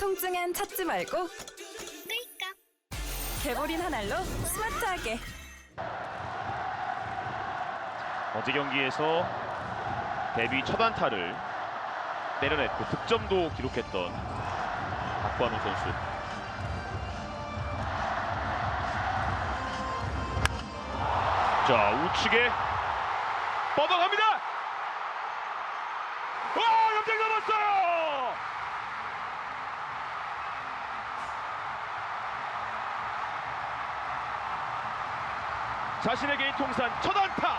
통증엔 찾지 말고 끌까? 개보린 한 알로 스마트하게 어제 경기에서 데뷔 첫 안타를 때려냈고 득점도 기록했던 박관우 선수. 자 우측에 뻗어갑니다. 와 염장 넘었어요. 자신의 개인 통산 첫 안타.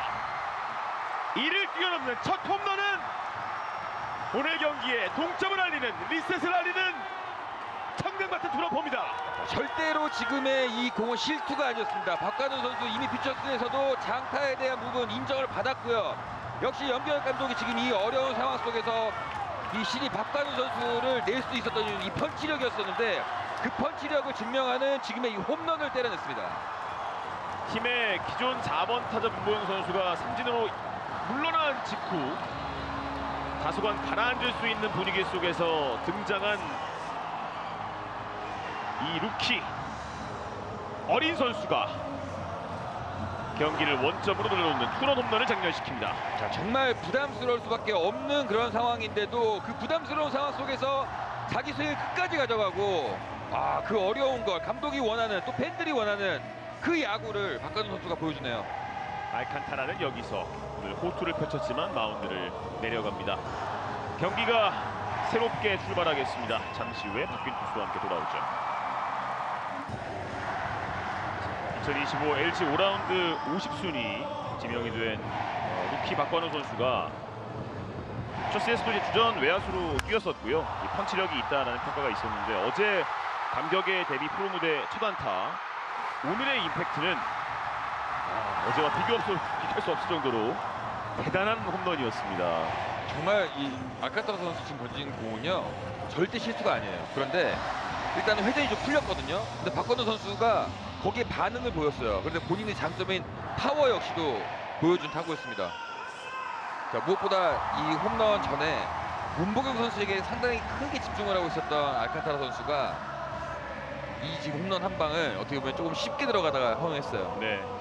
이를 뛰어넘는 첫 홈런은 오늘 경기에 동점을 알리는 리셋을 알리는 청명같은 투런포입니다. 절대로 지금의 이 공은 실투가 아니었습니다. 박관우 선수 이미 퓨처스에서도 장타에 대한 부분 인정을 받았고요. 역시 염경엽 감독이 지금 이 어려운 상황 속에서 이 신이 박관우 선수를 낼 수 있었던 이 펀치력이었었는데 그 펀치력을 증명하는 지금의 이 홈런을 때려냈습니다. 팀의 기존 4번 타자 문보영 선수가 삼진으로 물러난 직후 다소간 가라앉을 수 있는 분위기 속에서 등장한 이 루키 어린 선수가 경기를 원점으로 늘어놓는 투런 홈런을 장렬시킵니다. 자, 정말 부담스러울 수밖에 없는 그런 상황인데도 그 부담스러운 상황 속에서 자기 스윙을 끝까지 가져가고 아, 그 어려운 걸 감독이 원하는 또 팬들이 원하는 그 야구를 박관우 선수가 보여주네요. 알칸타라는 여기서 오늘 호투를 펼쳤지만 마운드를 내려갑니다. 경기가 새롭게 출발하겠습니다. 잠시 후에 박균 투수와 함께 돌아오죠. 2025 LG 5라운드 50순위 지명이 된 어, 루키 박관호 선수가 초스에서도 이제 주전 외야수로 뛰었었고요. 이 펀치력이 있다라는 평가가 있었는데 어제 감격의 데뷔 프로 무대 첫 안타 오늘의 임팩트는 아, 어제와 비교 없어, 비교할 수 없을 정도로 대단한 홈런이었습니다. 정말 이 알카타라 선수 지금 던진 공은요 절대 실수가 아니에요. 그런데 일단은 회전이 좀 풀렸거든요. 근데 박건우 선수가 거기에 반응을 보였어요. 그런데 본인의 장점인 파워 역시도 보여준 타구였습니다. 자 무엇보다 이 홈런 전에 문보경 선수에게 상당히 크게 집중을 하고 있었던 알카타라 선수가 이 지금 홈런 한 방을 어떻게 보면 조금 쉽게 들어가다가 허용했어요. 네.